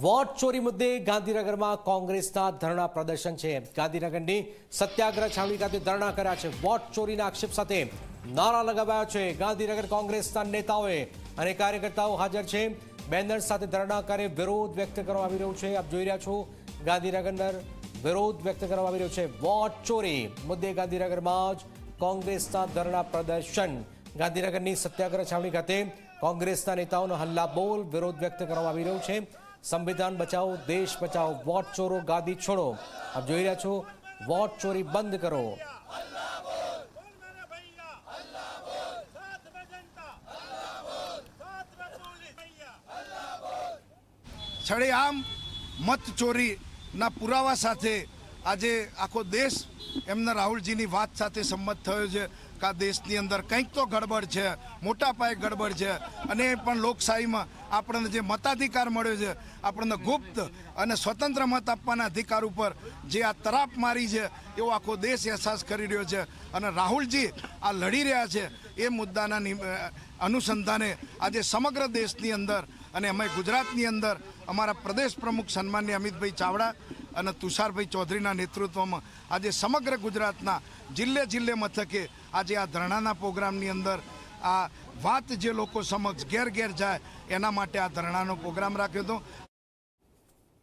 Vote ચોરી મુદ્દે ગાંધીનગરમાં કોંગ્રેસના ધરણા પ્રદર્શન છે. ગાંધીનગરની સત્યાગ્રહ છાવણી ખાતે ધરણા કર્યા છે. વોટ ચોરીના આક્ષેપ સાથે નારા લગાવ્યા છે. ગાંધીનગર કોંગ્રેસના નેતાઓએ અને કાર્યકર્તાઓ હાજર છે. બેનર સાથે ધરણા કરે વિરોધ વ્યક્ત કરવામાં આવી રહ્યો છે. આપ જોઈ રહ્યા છો ગાંધીનગર વિરોધ વ્યક્ત કરવામાં આવી રહ્યો છે. વોટ ચોરી મુદ્દે ગાંધીનગરમાં જ કોંગ્રેસના ધરણા પ્રદર્શન. ગાંધીનગરની સત્યાગ્રહ છાવણી ખાતે કોંગ્રેસના નેતાઓનો હલ્લાબોલ વિરોધ વ્યક્ત કરવામાં આવી રહ્યો છે. સંવિધાન બચાવો, દેશ બચાવો, વોટ ચોરો, ગાદી છોડો. આપ જોઈ રહ્યા છો, વોટ ચોરી બંધ કરો. છડે આમ મત ચોરી ના પુરાવા સાથે આજે આખો દેશ એમના રાહુલજીની વાત સાથે સંમત થયો છે કે આ દેશની અંદર કંઈક તો ગડબડ છે, મોટા પાયે ગડબડ છે અને પણ લોકશાહીમાં આપણને જે મતાધિકાર મળ્યો છે, આપણને ગુપ્ત અને સ્વતંત્ર મત આપવાના અધિકાર ઉપર જે આ તરાપ મારી છે, એવો આખો દેશ અહેસાસ કરી રહ્યો છે અને રાહુલજી આ લડી રહ્યા છે એ મુદ્દાના અનુસંધાને આજે સમગ્ર દેશની અંદર અને અમે ગુજરાતની અંદર અમારા પ્રદેશ પ્રમુખ સન્માન્ય અમિતભાઈ ચાવડા અને તુષારભાઈ ચૌધરીના નેતૃત્વમાં આજે સમગ્ર ગુજરાતના જિલ્લે જિલ્લે મથકે આજે આ ધરણાના પ્રોગ્રામની અંદર આ વાત જે લોકો સમક્ષ ઘેર ઘેર જાય એના માટે આ ધરણાનો પ્રોગ્રામ રાખ્યો હતો.